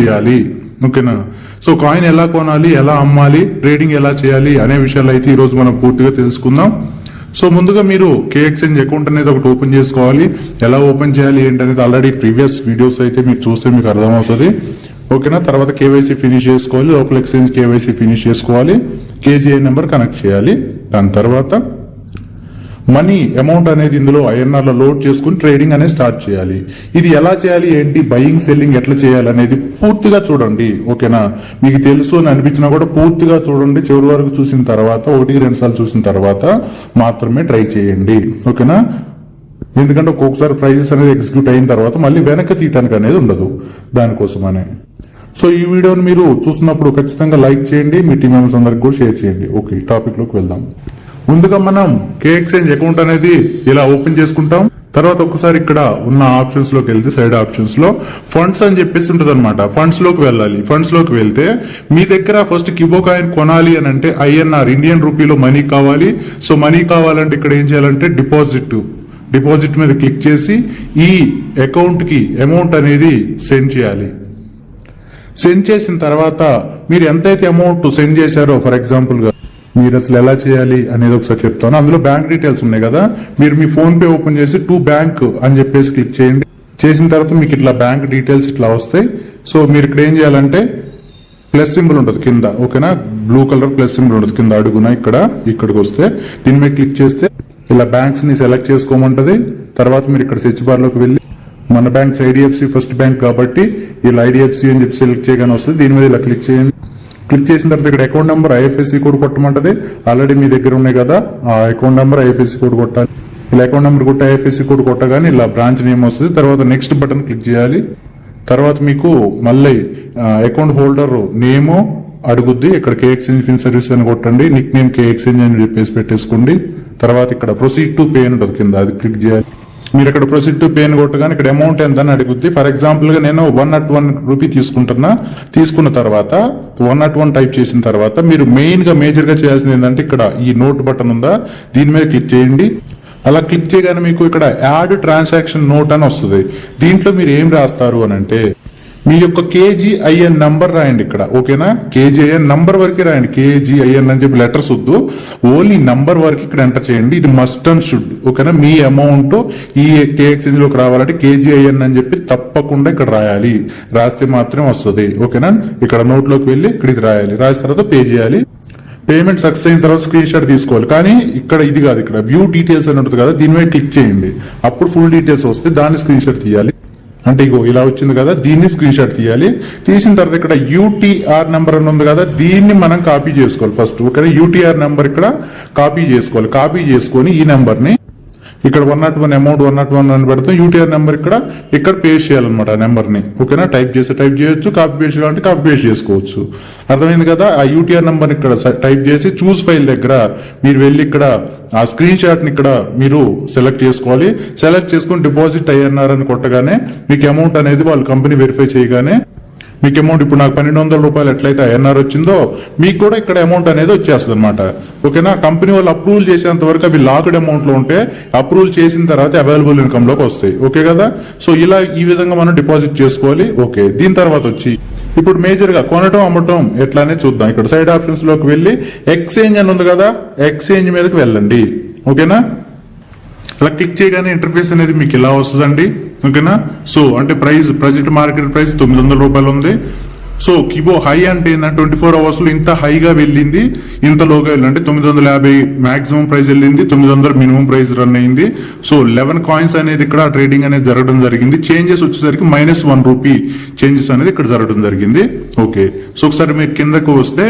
చేయాలి. ఓకేనా? So coin ఎలా కొనాలి ఎలా అమ్మాలి ట్రేడింగ్ ఎలా చేయాలి అనే విషయాలు అయితే ఈరోజు మనం పూర్తిగా తెలుసుకుందాం. సో ముందుగా మీరు కే ఎక్స్చేంజ్ అకౌంట్ అనేది ఒకటి ఓపెన్ చేసుకోవాలి. ఎలా ఓపెన్ చేయాలి ఏంటనేది ఆల్రెడీ ప్రీవియస్ వీడియోస్ అయితే మీరు చూస్తే మీకు అర్థమవుతుంది. ఓకేనా? తర్వాత కేవైసీ ఫినిష్ చేసుకోవాలి లోకల్ ఎక్స్చేంజ్ కేవైసీ ఫినిష్ చేసుకోవాలి. కేజీఐ నెంబర్ కనెక్ట్ చేయాలి. దాని తర్వాత మనీ అమౌంట్ అనేది ఇందులో ఐఎన్ఆర్లో లోడ్ చేసుకుని ట్రేడింగ్ అనేది స్టార్ట్ చేయాలి. ఇది ఎలా చేయాలి? ఏంటి? బయింగ్ సెల్లింగ్ ఎట్లా చేయాలి అనేది పూర్తిగా చూడండి. ఓకేనా? మీకు తెలుసు అని అనిపించినా కూడా పూర్తిగా చూడండి. చివరి వరకు చూసిన తర్వాత ఒకటికి రెండు సార్లు చూసిన తర్వాత మాత్రమే ట్రై చేయండి. ఓకేనా? ఎందుకంటే ఒక్కొక్కసారి ప్రైజెస్ అనేది ఎగ్జిక్యూట్ అయిన తర్వాత మళ్ళీ వెనక్కి తీయటానికి అనేది ఉండదు. దానికోసమనే. సో ఈ వీడియోని మీరు చూస్తున్నప్పుడు ఖచ్చితంగా లైక్ చేయండి. మీ టీం మెంబర్స్ అందరికి కూడా షేర్ చేయండి. ఓకే టాపిక్లోకి వెళ్దాం. ముందుగా మనం కే ఎక్స్చేంజ్ అకౌంట్ అనేది ఇలా ఓపెన్ చేసుకుంటాం. తర్వాత ఒకసారి ఇక్కడ ఉన్న ఆప్షన్స్లోకి వెళ్తే సైడ్ ఆప్షన్స్లో ఫండ్స్ అని చెప్పేసి ఉంటుంది అనమాట ఫండ్స్లోకి వెళ్ళాలి. ఫండ్స్లోకి వెళ్తే మీ దగ్గర ఫస్ట్ కిబో కాయిన్ కొనాలి అని అంటే ఐఎన్ఆర్ ఇండియన్ రూపీలో మనీ కావాలి. సో మనీ కావాలంటే ఇక్కడ ఏం చేయాలంటే డిపాజిట్. డిపాజిట్ మీద క్లిక్ చేసి ఈ అకౌంట్కి అమౌంట్ అనేది సెండ్ చేయాలి. సెండ్ చేసిన తర్వాత మీరు ఎంతైతే అమౌంట్ సెండ్ చేశారో ఫర్ ఎగ్జాంపుల్గా మీరు అసలు ఎలా చేయాలి అనేది ఒకసారి చెప్తాను. అందులో బ్యాంక్ డీటెయిల్స్ ఉన్నాయి కదా. మీరు మీ ఫోన్ పే ఓపెన్ చేసి టు బ్యాంక్ అని చెప్పేసి క్లిక్ చేయండి. చేసిన తర్వాత మీకు ఇట్లా బ్యాంక్ డీటెయిల్స్ ఇట్లా వస్తాయి. సో మీరు ఇక్కడ ఏం చేయాలంటే ప్లస్ సింబల్ ఉంటుంది కింద ఓకేనా? బ్లూ కలర్ ప్లస్ సింబల్ ఉంటుంది కింద అడుగున ఇక్కడ ఇక్కడికి వస్తే. దీని మీద క్లిక్ చేస్తే ఇలా బ్యాంక్స్ని సెలెక్ట్ చేసుకోమంటది. తర్వాత మీరు ఇక్కడ సెర్చ్ బార్లోకి వెళ్ళి మన బ్యాంక్స్ ఐడిఎఫ్సి ఫస్ట్ బ్యాంక్ కాబట్టి ఇలా ఐడిఎఫ్సి అని చెప్పి సెలెక్ట్ చేయగానే వస్తుంది. దీని మీద ఇలా క్లిక్ చేయండి. క్లిక్ చేసిన తర్వాత ఇక్కడ అకౌంట్ నెంబర్ ఐఎఫ్ఎస్సి కోడ్ కొట్టమంటది. ఆల్రెడీ మీ దగ్గర ఉన్నాయి కదా ఆ అకౌంట్ నెంబర్ ఐఎఫ్ఎస్సి కోడ్ కొట్టాలి. ఇలా అకౌంట్ నెంబర్ కొట్టి ఐఎఫ్ఎస్సి కోడ్ కొట్టగానే ఇలా బ్రాంచ్ నేమ్ వస్తుంది. తర్వాత నెక్స్ట్ బటన్ క్లిక్ చేయాలి. తర్వాత మీకు మళ్ళీ అకౌంట్ హోల్డర్ నేమ్ అడుగుద్ది. ఇక్కడ కే ఎక్స్చేంజ్ ఫిన్ సర్వీస్ అని కొట్టండి. నిక్ నేమ్ కే ఎక్స్చేంజ్ అని చెప్పేసి పెట్టేసుకోండి. తర్వాత ఇక్కడ ప్రొసీడ్ టు పే అని ఉంటుంది కింద అది క్లిక్ చేయాలి. మీరు ఇక్కడ ప్రొసీడ్ టు పే అని కొట్టగానే ఇక్కడ అమౌంట్ ఎంత అని అడుగుద్ది ఫర్ ఎగ్జాంపుల్గా నేను వన్ నాట్ వన్ రూపీ తీసుకుంటున్నా. తీసుకున్న తర్వాత వన్ నాట్ వన్ టైప్ చేసిన తర్వాత మీరు మెయిన్గా మేజర్గా చేయాల్సింది ఏంటంటే ఇక్కడ ఈ నోట్ బటన్ ఉందా? దీని మీద క్లిక్ చేయండి. అలా క్లిక్ చేయగానే మీకు ఇక్కడ యాడ్ ట్రాన్సాక్షన్ నోట్ అని వస్తుంది. దీంట్లో మీరు ఏం రాస్తారు అని అంటే మీ యొక్క కేజీఐఎన్ నంబర్ రాయండి ఇక్కడ ఓకేనా? కేజీఐఎన్ నంబర్ వరకే రాయండి కేజీఐఎన్ అని చెప్పి లెటర్స్ వద్దు. ఓన్లీ నంబర్ వరకు ఇక్కడ ఎంటర్ చేయండి ఇది మస్ట్ అండ్ షుడ్ ఓకేనా? మీ అమౌంట్ ఈ కే ఎక్స్చేంజ్లోకి రావాలంటే కేజీఐఎన్ అని చెప్పి తప్పకుండా ఇక్కడ రాయాలి. రాస్తే మాత్రం వస్తుంది ఓకేనా? ఇక్కడ నోట్లోకి వెళ్ళి ఇక్కడ ఇది రాయాలి. రాసిన తర్వాత పే చేయాలి. పేమెంట్ సక్సెస్ అయిన తర్వాత స్క్రీన్ షాట్ తీసుకోవాలి. కానీ ఇక్కడ ఇది కాదు ఇక్కడ వ్యూ డీటెయిల్స్ అని ఉంటుంది కదా దీని మీద క్లిక్ చేయండి. అప్పుడు ఫుల్ డీటెయిల్స్ వస్తే దాన్ని స్క్రీన్ షాట్ తీయాలి. అంటే ఇగో ఇలా వచ్చింది కదా దీన్ని స్క్రీన్ షాట్ తీయాలి. తీసిన తర్వాత ఇక్కడ యూటీఆర్ నెంబర్ అని ఉంది కదా దీన్ని మనం కాపీ చేసుకోవాలి ఫస్ట్ ఓకే యూటీఆర్ నెంబర్ ఇక్కడ కాపీ చేసుకోవాలి. కాపీ చేసుకొని ఈ నెంబర్ని ఇక్కడ one nought one amount one nought one అని పెడతాం. యూటీఆర్ నెంబర్ ఇక్కడ ఇక్కడ పేస్ట్ చేయాలన్నమాట ఆ నెంబర్ని ఓకేనా? టైప్ చేస్తే టైప్ చేయొచ్చు కాపీ పేస్ట్ చేయాలంటే కాపీ పేస్ట్ చేసుకోవచ్చు. అర్థమైంది కదా? ఆ యూటీఆర్ నెంబర్ ఇక్కడ టైప్ చేసి చూస్ ఫైల్ దగ్గర మీరు వెళ్ళి ఇక్కడ ఆ స్క్రీన్ షాట్ని ఇక్కడ మీరు సెలెక్ట్ చేసుకోవాలి. సెలెక్ట్ చేసుకుని డిపాజిట్ అయ్యన్నారు అని కొట్టగానే మీకు అమౌంట్ అనేది వాళ్ళు కంపెనీ వెరిఫై చేయగానే మీకు అమౌంట్ ఇప్పుడు నాకు పన్నెండు వందల రూపాయలు ఎట్లయితే ఐఎన్ఆర్ వచ్చిందో మీకు కూడా ఇక్కడ అమౌంట్ అనేది వచ్చేస్తుంది అనమాట ఓకేనా? కంపెనీ వాళ్ళు అప్రూవల్ చేసేంత వరకు అవి లాక్డ్ అమౌంట్లో ఉంటే అప్రూవల్ చేసిన తర్వాత అవైలబుల్ ఇన్కమ్లోకి వస్తాయి. ఓకే కదా? సో ఇలా ఈ విధంగా మనం డిపాజిట్ చేసుకోవాలి. ఓకే. దీని తర్వాత వచ్చి ఇప్పుడు మేజర్గా కొనటం అమ్మటం ఎట్లానే చూద్దాం. ఇక్కడ సైడ్ ఆప్షన్స్లోకి వెళ్ళి ఎక్స్చేంజ్ అని ఉంది కదా ఎక్స్చేంజ్ మీదకి వెళ్ళండి. ఓకేనా? అలా క్లిక్ చేయగానే ఇంటర్ఫేస్ అనేది మీకు ఇలా వస్తుందండి. ఓకేనా? సో అంటే ప్రైస్ ప్రజెంట్ మార్కెట్ ప్రైస్ తొమ్మిది వందల రూపాయలు ఉంది సో కిబో హై అంటే ఏంటంటే ట్వంటీ ఫోర్ అవర్స్లో ఇంత హైగా వెళ్ళింది ఇంత లోగా వెళ్ళింది అంటే తొమ్మిది వందల యాభై మాక్సిమం ప్రైస్ వెళ్ళింది తొమ్మిది వందల మినిమం ప్రైస్ రన్ అయింది. సో లెవెన్ కాయిన్స్ అనేది ఇక్కడ ట్రేడింగ్ అనేది జరగడం జరిగింది. చేంజెస్ వచ్చేసరికి మైనస్ వన్ రూపీ చేంజెస్ అనేది ఇక్కడ జరగడం జరిగింది. ఓకే. సో ఒకసారి మీరు కిందకు వస్తే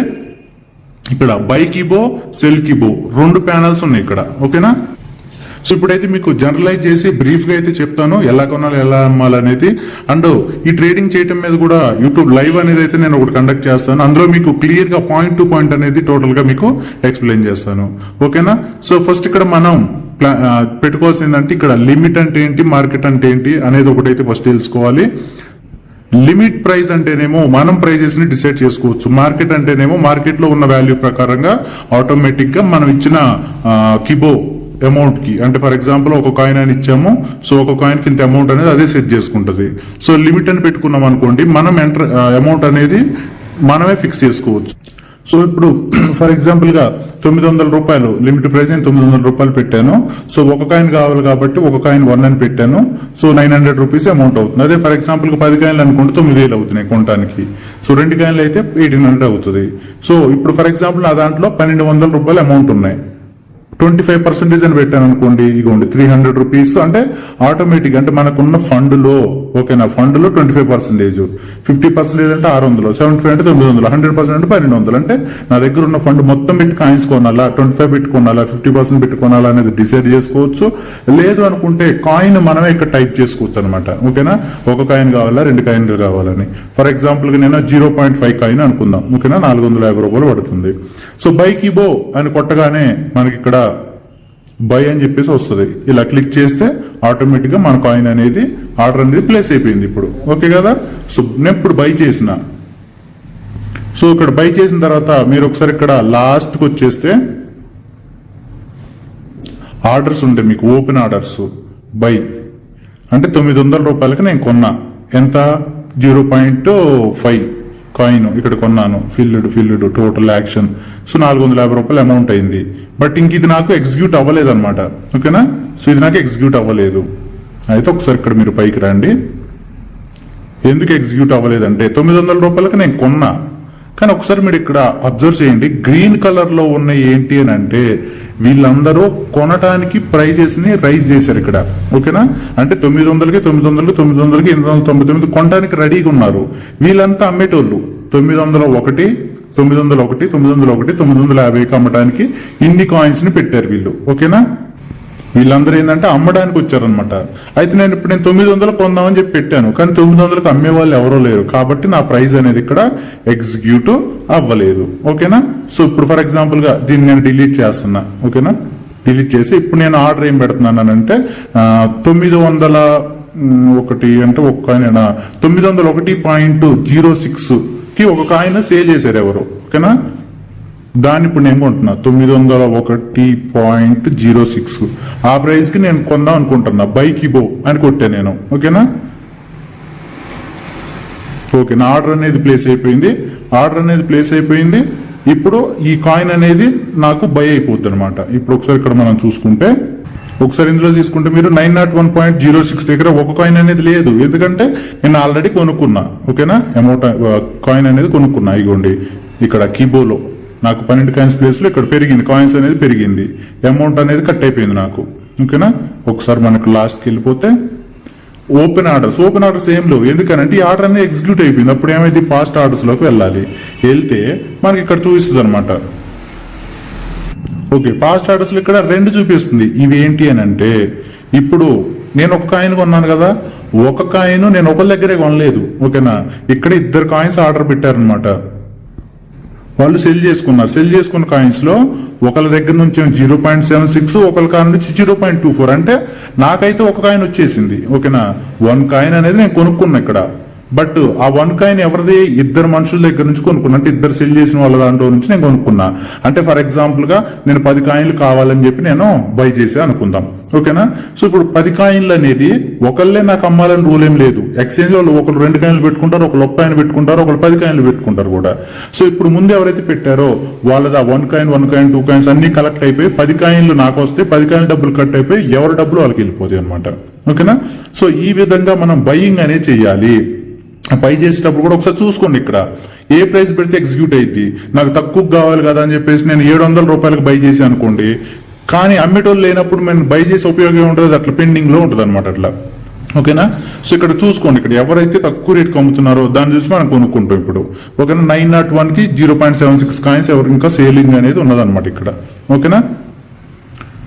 ఇక్కడ బై కిబో సెల్ కిబో రెండు ప్యానల్స్ ఉన్నాయి ఇక్కడ. ఓకేనా? సో ఇప్పుడైతే మీకు జనరలైజ్ చేసి బ్రీఫ్గా అయితే చెప్తాను ఎలా కొనాలి ఎలా అమ్మాలి అనేది. అండ్ ఈ ట్రేడింగ్ చేయటం మీద కూడా యూట్యూబ్ లైవ్ అనేది అయితే నేను ఒకటి కండక్ట్ చేస్తాను. అందులో మీకు క్లియర్గా పాయింట్ టు పాయింట్ అనేది టోటల్గా మీకు ఎక్స్ప్లెయిన్ చేస్తాను. ఓకేనా? సో ఫస్ట్ ఇక్కడ మనం పెట్టుకోవాల్సింది ఏంటంటే ఇక్కడ లిమిట్ అంటే ఏంటి మార్కెట్ అంటే ఏంటి అనేది ఒకటైతే ఫస్ట్ తెలుసుకోవాలి. లిమిట్ ప్రైస్ అంటేనేమో మనం ప్రైజెస్ని డిసైడ్ చేసుకోవచ్చు. మార్కెట్ అంటేనేమో మార్కెట్లో ఉన్న వాల్యూ ప్రకారంగా ఆటోమేటిక్గా మనం ఇచ్చిన కిబో అమౌంట్కి. అంటే ఫర్ ఎగ్జాంపుల్ ఒక కాయిన్ అని ఇచ్చాము సో ఒక కాయిన్కి ఇంత అమౌంట్ అనేది అదే సెట్ చేసుకుంటది. సో లిమిట్ అని పెట్టుకున్నాం అనుకోండి మనం ఎంటర్ అమౌంట్ uh, అనేది మనమే ఫిక్స్ చేసుకోవచ్చు. సో ఇప్పుడు ఫర్ ఎగ్జాంపుల్గా తొమ్మిది వందల రూపాయలు లిమిట్ ప్రైస్ నేను తొమ్మిది వందల రూపాయలు పెట్టాను. సో ఒక కాయిన్ కావాలి కాబట్టి ఒక కాయిన్ వన్ అని పెట్టాను. So nine hundred rupees amount అవుతుంది. అదే ఫర్ ఎగ్జాంపుల్గా పది కాయిన్లు అనుకుంటే తొమ్మిది వేలు అవుతున్నాయి కొనడానికి సో రెండు కాయిన్లు అయితే ఎయిటీన్ హండ్రెడ్ అవుతుంది. సో ఇప్పుడు ఫర్ ఎగ్జాంపుల్ నా దాంట్లో పన్నెండు వందల రూపాయలు అమౌంట్ ఉన్నాయి. ట్వంటీ ఫైవ్ పర్సెంటేజ్ అని పెట్టాను అనుకోండి ఇగోండి త్రీ హండ్రెడ్ రూపీస్ అంటే ఆటోమేటిక్ అంటే మనకున్న ఫండ్లో ఓకేనా? ఫండ్లో twenty five percentage. Fifty percentage అంటే ఆరు వందలు సెవెంటీ ఫైవ్ అంటే తొమ్మిది వందలు హండ్రెడ్ పర్సెంట్ అంటే పన్నెండు వందలు. అంటే నా దగ్గర ఉన్న ఫండ్ మొత్తం పెట్టి కాయిన్స్ కొనాలా? ట్వంటీ ఫైవ్ పెట్టుకోనాలా? ఫిఫ్టీ పర్సెంట్ పెట్టుకోనాలా అనేది డిసైడ్ చేసుకోవచ్చు. లేదు అనుకుంటే కాయిన్ మనమే ఇక్కడ టైప్ చేసుకోవచ్చు అనమాట ఓకేనా? ఒక కాయిన్ కావాలా? రెండు కాయిన్లు కావాలని. ఫర్ ఎగ్జాంపుల్ నేను జీరో పాయింట్ ఫైవ్ కాయిన్ అనుకుందాం. ఓకేనా? నాలుగు వందల యాభై రూపాయలు పడుతుంది. సో బైక్ ఇబో అని కొట్టగానే మనకి ఇక్కడ బై అని చెప్పేసి వస్తుంది. ఇలా క్లిక్ చేస్తే ఆటోమేటిక్గా మన కాయిన్ అనేది ఆర్డర్ అనేది ప్లేస్ అయిపోయింది ఇప్పుడు. ఓకే కదా? సో నేను ఇప్పుడు బై చేసిన. సో ఇక్కడ బై చేసిన తర్వాత మీరు ఒకసారి ఇక్కడ లాస్ట్కి వచ్చేస్తే ఆర్డర్స్ ఉంటాయి మీకు ఓపెన్ ఆర్డర్స్ బై అంటే తొమ్మిది వందల రూపాయలకి నేను కొన్నా. ఎంత? జీరో పాయింట్ ఫైవ్ కాయిన్ ఇక్కడ కొన్నాను. Filled filled total action. So నాలుగు వందల యాభై రూపాయలు అమౌంట్ అయింది. బట్ ఇంక ఇది నాకు ఎగ్జిక్యూట్ అవ్వలేదు అనమాట ఓకేనా? సో ఇది నాకు ఎగ్జిక్యూట్ అవ్వలేదు. అయితే ఒకసారి ఇక్కడ మీరు పైకి రండి. ఎందుకు ఎగ్జిక్యూట్ అవ్వలేదంటే తొమ్మిది వందల రూపాయలకి నేను కొన్నా. కానీ ఒకసారి మీరు ఇక్కడ అబ్జర్వ్ చేయండి. గ్రీన్ కలర్లో ఉన్న ఏంటి అని అంటే వీళ్ళందరూ కొనటానికి ప్రైజెస్ని రైజ్ చేశారు ఇక్కడ. ఓకేనా? అంటే తొమ్మిది వందలకి తొమ్మిది వందలకి తొమ్మిది వందలకి ఎనిమిది వందల తొంభై తొమ్మిది కొనడానికి రెడీగా ఉన్నారు. వీళ్ళంతా అమ్మేటోళ్ళు. తొమ్మిది వందల ఒకటి తొమ్మిది వందల ఒకటి తొమ్మిది వందల ఒకటి తొమ్మిది వందల యాభైకి అమ్మటానికి ఇన్ని కాయిన్స్ని పెట్టారు వీళ్ళు. ఓకేనా? వీళ్ళందరూ ఏంటంటే అమ్మడానికి వచ్చారనమాట అయితే నేను ఇప్పుడు నేను తొమ్మిది వందలు కొందామని చెప్పి పెట్టాను. కానీ తొమ్మిది వందలకు అమ్మే వాళ్ళు ఎవరో లేరు. కాబట్టి నా ప్రైస్ అనేది ఇక్కడ ఎగ్జిక్యూట్ అవ్వలేదు. ఓకేనా? సో ఇప్పుడు ఫర్ ఎగ్జాంపుల్గా దీన్ని నేను డిలీట్ చేస్తున్నా. ఓకేనా? డిలీట్ చేసి ఇప్పుడు నేను ఆర్డర్ ఏం పెడుతున్నానంటే ఆ, తొమ్మిది వందల ఒకటి అంటే ఒక కాయిన్ తొమ్మిది వందల ఒకటి పాయింట్ జీరో సిక్స్కి ఒక కాయిన్ సేల్ చేశారు ఎవరు? ఓకేనా? దాన్ని ఇప్పుడు నేను కొంటున్నా. తొమ్మిది వందల ఒకటి పాయింట్ జీరో సిక్స్. ఆ ప్రైస్కి నేను కొందాం అనుకుంటున్నా. బైక్ ఇబో అని కొట్టా నేను. ఓకేనా? ఓకే నా ఆర్డర్ అనేది ప్లేస్ అయిపోయింది. ఆర్డర్ అనేది ప్లేస్ అయిపోయింది. ఇప్పుడు ఈ కాయిన్ అనేది నాకు బై అయిపోద్ది అనమాట ఇప్పుడు ఒకసారి ఇక్కడ మనం చూసుకుంటే ఒకసారి ఇందులో తీసుకుంటే మీరు nine nought one point zero six దగ్గర ఒక కాయిన్ అనేది లేదు. ఎందుకంటే నేను ఆల్రెడీ కొనుక్కున్నా. ఓకేనా? అమౌంట్ కాయిన్ అనేది కొనుక్కున్నా. ఇగోండి ఇక్కడ కీబోలో. నాకు పన్నెండు కాయిన్స్ ప్లేస్లో ఇక్కడ పెరిగింది. కాయిన్స్ అనేది పెరిగింది. అమౌంట్ అనేది కట్ అయిపోయింది నాకు. ఓకేనా ఒకసారి మనకు లాస్ట్కి వెళ్ళిపోతే ఓపెన్ ఆర్డర్స్ ఓపెన్ ఆర్డర్స్ ఏం లేవు. ఎందుకనంటే ఈ ఆర్డర్ అనేది ఎగ్జిక్యూట్ అయిపోయింది. అప్పుడు ఏమైంది? పాస్ట్ ఆర్డర్స్లోకి వెళ్ళాలి. వెళ్తే మనకి ఇక్కడ చూపిస్తుంది అనమాట ఓకే పాస్ట్ ఆర్డర్స్లో ఇక్కడ రెండు చూపిస్తుంది. ఇవి ఏంటి అని అంటే ఇప్పుడు నేను ఒక కాయిన్ కొన్నాను కదా. ఒక కాయిన్ నేను ఒకరి దగ్గరే కొనలేదు. ఓకేనా ఇక్కడ ఇద్దరు కాయిన్స్ ఆర్డర్ పెట్టారనమాట వాళ్ళు సెల్ చేసుకున్నారు. సెల్ చేసుకున్న కాయిన్స్లో ఒకళ్ళ దగ్గర నుంచి జీరో పాయింట్ సెవెన్ సిక్స్ ఒకళ్ళ కాయిన్ నుంచి జీరో పాయింట్ టూ ఫోర్ అంటే నాకైతే ఒక కాయిన్ వచ్చేసింది. ఓకేనా? వన్ కాయిన్ అనేది నేను కొనుక్కున్నా ఇక్కడ. బట్ ఆ వన్ కాయిన్ ఎవరిది? ఇద్దరు మనుషుల దగ్గర నుంచి కొనుక్కున్నా. అంటే ఇద్దరు సెల్ చేసిన వాళ్ళ దాంట్లో నుంచి నేను కొనుక్కున్నా. అంటే ఫర్ ఎగ్జాంపుల్గా నేను పది కాయిన్లు కావాలని చెప్పి నేను బై చేసే అనుకుందాం. ఓకేనా? సో ఇప్పుడు పది కాయిన్లు అనేది ఒకళ్ళే నాకు అమ్మాలని రూల్ ఏం లేదు. ఎక్స్చేంజ్ వాళ్ళు ఒకరు రెండు కాయిన్లు పెట్టుకుంటారు ఒకరు ఒక్క కాయిన్ పెట్టుకుంటారు ఒకరు పది కాయిన్లు పెట్టుకుంటారు కూడా. సో ఇప్పుడు ముందు ఎవరైతే పెట్టారో వాళ్ళది ఆ one coin one coin two coins అన్ని కలెక్ట్ అయిపోయి పది కాయిన్లు నాకు వస్తే పది కాయిన్ డబ్బులు కట్ అయిపోయి ఎవరి డబ్బులు వాళ్ళకి వెళ్ళిపోతాయి అనమాట ఓకేనా? సో ఈ విధంగా మనం బయింగ్ అనేది చెయ్యాలి బై చేసేటప్పుడు కూడా ఒకసారి చూసుకోండి ఇక్కడ. ఏ ప్రైస్ పెడితే ఎగ్జిక్యూట్ అయింది నాకు తక్కువ కావాలి కదా అని చెప్పేసి నేను ఏడు వందల రూపాయలకు బై చేసి అనుకోండి. కానీ అమ్మేటోళ్ళు లేనప్పుడు నేను బై చేసే ఉపయోగం ఉంటుంది అట్లా పెండింగ్లో ఉంటుంది అనమాట అట్లా. ఓకేనా? సో ఇక్కడ చూసుకోండి ఇక్కడ ఎవరైతే తక్కువ రేట్కి అమ్ముతున్నారో దాన్ని చూసి మనం కొనుక్కుంటాం ఇప్పుడు. ఓకేనా? నైన్ నాట్ వన్కి zero point seven six coins ఎవరికి ఇంకా సేలింగ్ అనేది ఉన్నదన్నమాట ఇక్కడ. ఓకేనా?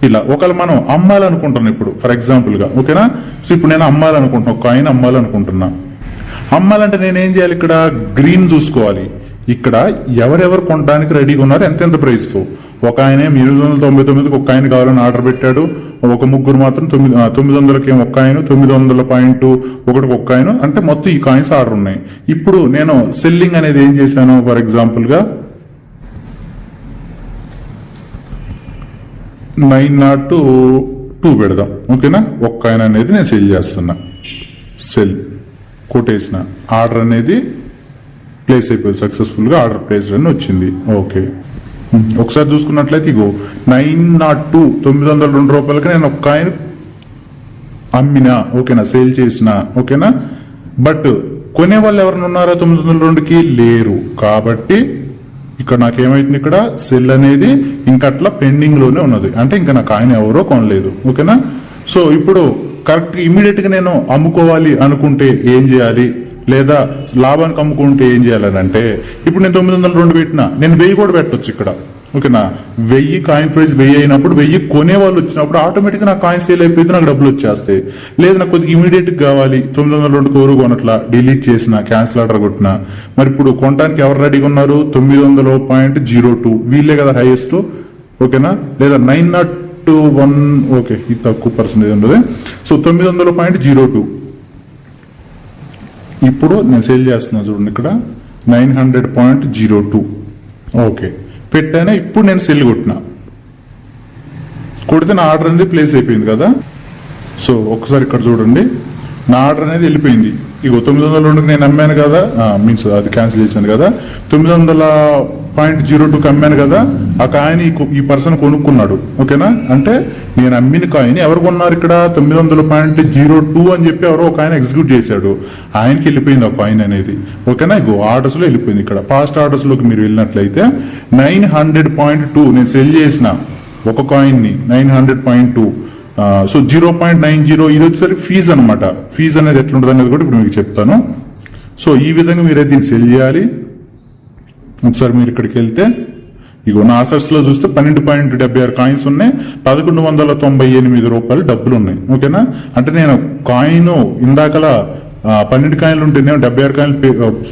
ఇలా ఒకవేళ మనం అమ్మాలనుకుంటున్నాం ఇప్పుడు ఫర్ ఎగ్జాంపుల్గా. ఓకేనా? సో ఇప్పుడు నేను అమ్మాలనుకుంటున్నా ఒక కాయిన్ అమ్మాలనుకుంటున్నా. అమ్మాలంటే నేను ఏం చేయాలి? ఇక్కడ గ్రీన్ చూసుకోవాలి. ఇక్కడ ఎవరెవరు కొనడానికి రెడీగా ఉన్నారు ఎంతెంత ప్రైస్తో ఒక ఆయన ఎనిమిది వందల తొంభై తొమ్మిదికి ఒక ఆయన కావాలని ఆర్డర్ పెట్టాడు. ఒక ముగ్గురు మాత్రం తొమ్మిది తొమ్మిది వందలకి ఒక ఆయన తొమ్మిది వందల పాయింట్ ఒకటికి ఒక్క ఆయన. అంటే మొత్తం ఈ కాయిన్స్ ఆర్డర్ ఉన్నాయి. ఇప్పుడు నేను సెల్లింగ్ అనేది ఏం చేశాను? ఫర్ ఎగ్జాంపుల్గా నైన్ నాట్ టూ పెడదాం. ఓకేనా? ఒక్క ఆయన అనేది నేను సెల్ చేస్తున్నా. సెల్ కొట్టేసిన ఆర్డర్ అనేది ప్లేస్ అయిపోయింది సక్సెస్ఫుల్గా ఆర్డర్ ప్లేస్ అని వచ్చింది. ఓకే. ఒకసారి చూసుకున్నట్లయితే ఇగో నైన్ నాట్ టూ తొమ్మిది వందల రెండు రూపాయలకి నేను ఒక కాయిన్ అమ్మినా ఓకేనా సేల్ చేసిన ఓకేనా? బట్ కొనే వాళ్ళు ఎవరైనా ఉన్నారా తొమ్మిది వందల రెండుకి? లేరు. కాబట్టి ఇక్కడ నాకేమైతుంది ఇక్కడ? సెల్ అనేది ఇంకా అట్లా పెండింగ్లోనే ఉన్నది. అంటే ఇంకా నాకు ఆయన ఎవరో కొనలేదు. ఓకేనా? సో ఇప్పుడు కరెక్ట్ ఇమీడియట్గా నేను అమ్ముకోవాలి అనుకుంటే ఏం చేయాలి? లేదా లాభానికి అమ్ముకుంటే ఏం చేయాలని అంటే ఇప్పుడు నేను తొమ్మిది వందల రెండు పెట్టినా నేను వెయ్యి కూడా పెట్టవచ్చు ఇక్కడ. ఓకేనా? వెయ్యి కాయిన్ ప్రైస్ వెయ్యి అయినప్పుడు వెయ్యి కొనే వాళ్ళు వచ్చినప్పుడు ఆటోమేటిక్గా నా కాయిన్ సేల్ అయిపోయింది నాకు డబ్బులు వచ్చేస్తాయి. లేదు నాకు కొద్దిగా ఇమీడియట్గా కావాలి. తొమ్మిది వందల రెండు కోరు కొనట్లా డిలీట్ చేసిన క్యాన్సిల్ ఆర్డర్ కొట్టిన. మరి ఇప్పుడు కొనడానికి ఎవరు రెడీగా ఉన్నారు? తొమ్మిది వందల పాయింట్ జీరో టూ. వీళ్ళే కదా హైయెస్ట్ ఓకేనా? లేదా నైన్ నాట్ వన్ ఓకే ఇది తక్కువ పర్సెంటేజ్ ఉండదు. సో తొమ్మిది వందల పాయింట్ జీరో టూ ఇప్పుడు నేను సేల్ చేస్తున్నా చూడండి ఇక్కడ. Nine hundred point zero two okay పెట్టాను? ఇప్పుడు నేను సెల్ కొట్టిన. కొడితే నా ఆర్డర్ అనేది ప్లేస్ అయిపోయింది కదా. సో ఒకసారి ఇక్కడ చూడండి. నా ఆర్డర్ అనేది వెళ్ళిపోయింది. ఇగో తొమ్మిది వందల రెండుకి నేను అమ్మాను కదా మీన్స్ అది క్యాన్సిల్ చేశాను కదా తొమ్మిది వందల పాయింట్ జీరో టూకి అమ్మాను కదా ఆ కాయిన్ ఈ పర్సన్ కొనుక్కున్నాడు ఓకేనా? అంటే నేను అమ్మిన కాయిన్ ఎవరు కొన్నారు ఇక్కడ? తొమ్మిది వందల పాయింట్ జీరో టూ అని చెప్పి ఎవరో ఒక ఆయన ఎగ్జిక్యూట్ చేశాడు. ఆయనకి వెళ్ళిపోయింది ఆ కాయిన్ అనేది ఓకేనా? ఇగో ఆర్డర్స్లో వెళ్ళిపోయింది ఇక్కడ. పాస్ట్ ఆర్డర్స్లోకి మీరు వెళ్ళినట్లయితే నైన్ హండ్రెడ్ పాయింట్ టూ నేను సెల్ చేసిన ఒక కాయిన్ని nine hundred point two so zero point nine zero ఇది వచ్చేసరికి ఫీజు అనమాట ఫీజు అనేది ఎట్లుంటుంది అనేది కూడా ఇప్పుడు మీకు చెప్తాను. సో ఈ విధంగా మీరైతే దీన్ని సెల్ చేయాలి. ఒకసారి మీరు ఇక్కడికి వెళ్తే ఇగో నా ఆసర్స్లో చూస్తే పన్నెండు పాయింట్ డెబ్బై ఆరు కాయిన్స్ ఉన్నాయి. పదకొండు వందల తొంభై ఎనిమిది రూపాయలు డబ్బులు ఉన్నాయి. ఓకేనా? అంటే నేను కాయిన్ ఇందాకలా పన్నెండు కాయలు ఉంటేనే డెబ్బై ఆరు కాయలు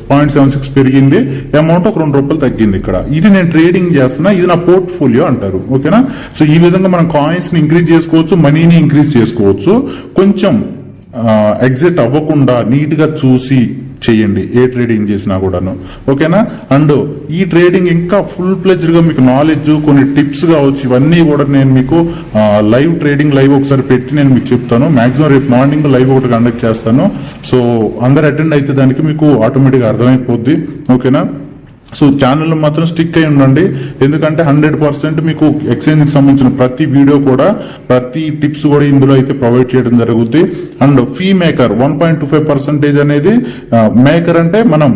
పాయింట్ సెవెన్ సిక్స్ పెరిగింది అమౌంట్ ఒక రెండు రూపాయలు తగ్గింది ఇక్కడ. ఇది నేను ట్రేడింగ్ చేస్తున్నా ఇది నా పోర్ట్ఫోలియో అంటారు ఓకేనా? సో ఈ విధంగా మనం కాయిన్స్ని ఇంక్రీజ్ చేసుకోవచ్చు మనీని ఇంక్రీజ్ చేసుకోవచ్చు. కొంచెం ఎగ్జిట్ అవ్వకుండా నీట్గా చూసి చేయండి ఏ ట్రేడింగ్ చేసినా కూడాను. ఓకేనా? అండ్ ఈ ట్రేడింగ్ ఇంకా ఫుల్ ప్లెజ్డ్గా మీకు నాలెడ్జ్ కొన్ని టిప్స్ కావచ్చు ఇవన్నీ కూడా నేను మీకు లైవ్ ట్రేడింగ్ లైవ్ ఒకసారి పెట్టి నేను మీకు చెప్తాను. మాక్సిమం రేపు మార్నింగ్ లైవ్ ఒకటి కండక్ట్ చేస్తాను. సో అందరు అటెండ్ అయితే దానికి మీకు ఆటోమేటిక్గా అర్థమైపోద్ది. ఓకేనా? సో ఛానల్ మాత్రం స్టిక్ అయి ఉండండి. ఎందుకంటే హండ్రెడ్ పర్సెంట్ మీకు ఎక్స్చేంజ్కి సంబంధించిన ప్రతి వీడియో కూడా ప్రతి టిప్స్ కూడా ఇందులో అయితే ప్రొవైడ్ చేయడం జరుగుద్ది. And fee maker one point two five percentage అనేది మేకర్ అంటే మనం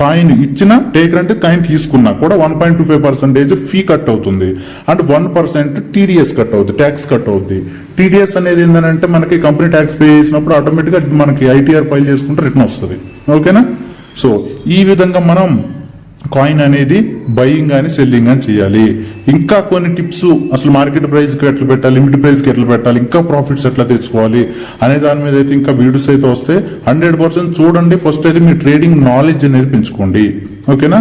కాయిన్ ఇచ్చిన టేకర్ అంటే కాయిన్ తీసుకున్నా కూడా one point two five percentage fee cut అవుతుంది. And one percent TDS cut అవుతుంది ట్యాక్స్ కట్ అవుతుంది టీడీఎస్ అనేది ఏంటంటే మనకి కంపెనీ ట్యాక్స్ పే చేసినప్పుడు ఆటోమేటిక్గా మనకి ఐటీఆర్ ఫైల్ చేసుకుంటే రిటర్న్ వస్తుంది. ఓకేనా సో ఈ విధంగా మనం కాయిన్ అనేది బయింగ్ అని సెల్లింగ్ అని చేయాలి. ఇంకా కొన్ని టిప్స్ అసలు మార్కెట్ ప్రైస్కి ఎట్లా పెట్టాలి లిమిట్ ప్రైస్కి ఎట్లా పెట్టాలి ఇంకా ప్రాఫిట్స్ ఎట్లా తెచ్చుకోవాలి అనే దాని మీద అయితే ఇంకా వీడియోస్ అయితే వస్తే హండ్రెడ్ పర్సెంట్ చూడండి. ఫస్ట్ అయితే మీ ట్రేడింగ్ నాలెడ్జ్ అనేది పెంచుకోండి. ఓకేనా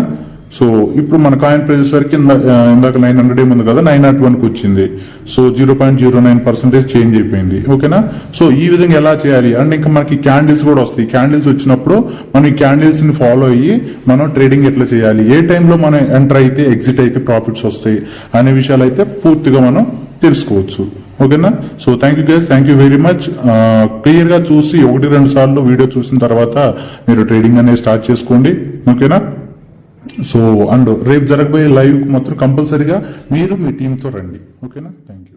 సో ఇప్పుడు మన కాయిన్ ప్రైజెస్ సరికి ఇందాక నైన్ హండ్రెడ్ ఏముంది కదా నైన్ నాట్ వన్కి వచ్చింది. So zero point zero nine percentage change అయిపోయింది. ఓకేనా? సో ఈ విధంగా ఎలా చేయాలి? అండ్ ఇంకా మనకి క్యాండిల్స్ కూడా వస్తాయి. క్యాండిల్స్ వచ్చినప్పుడు మనం ఈ క్యాండిల్స్ని ఫాలో అయ్యి మనం ట్రేడింగ్ ఎట్లా చేయాలి? ఏ టైంలో మనం ఎంటర్ అయితే ఎగ్జిట్ అయితే ప్రాఫిట్స్ వస్తాయి అనే విషయాలు అయితే పూర్తిగా మనం తెలుసుకోవచ్చు. ఓకేనా? So thank you guys thank you very much క్లియర్గా చూసి ఒకటి రెండు సార్లు వీడియో చూసిన తర్వాత మీరు ట్రేడింగ్ అనేది స్టార్ట్ చేసుకోండి. ఓకేనా? సో అండ్ రేపు జరగబోయే లైవ్ మాత్రం కంపల్సరీగా మీరు మీ టీంతో రండి. ఓకేనా థ్యాంక్ యూ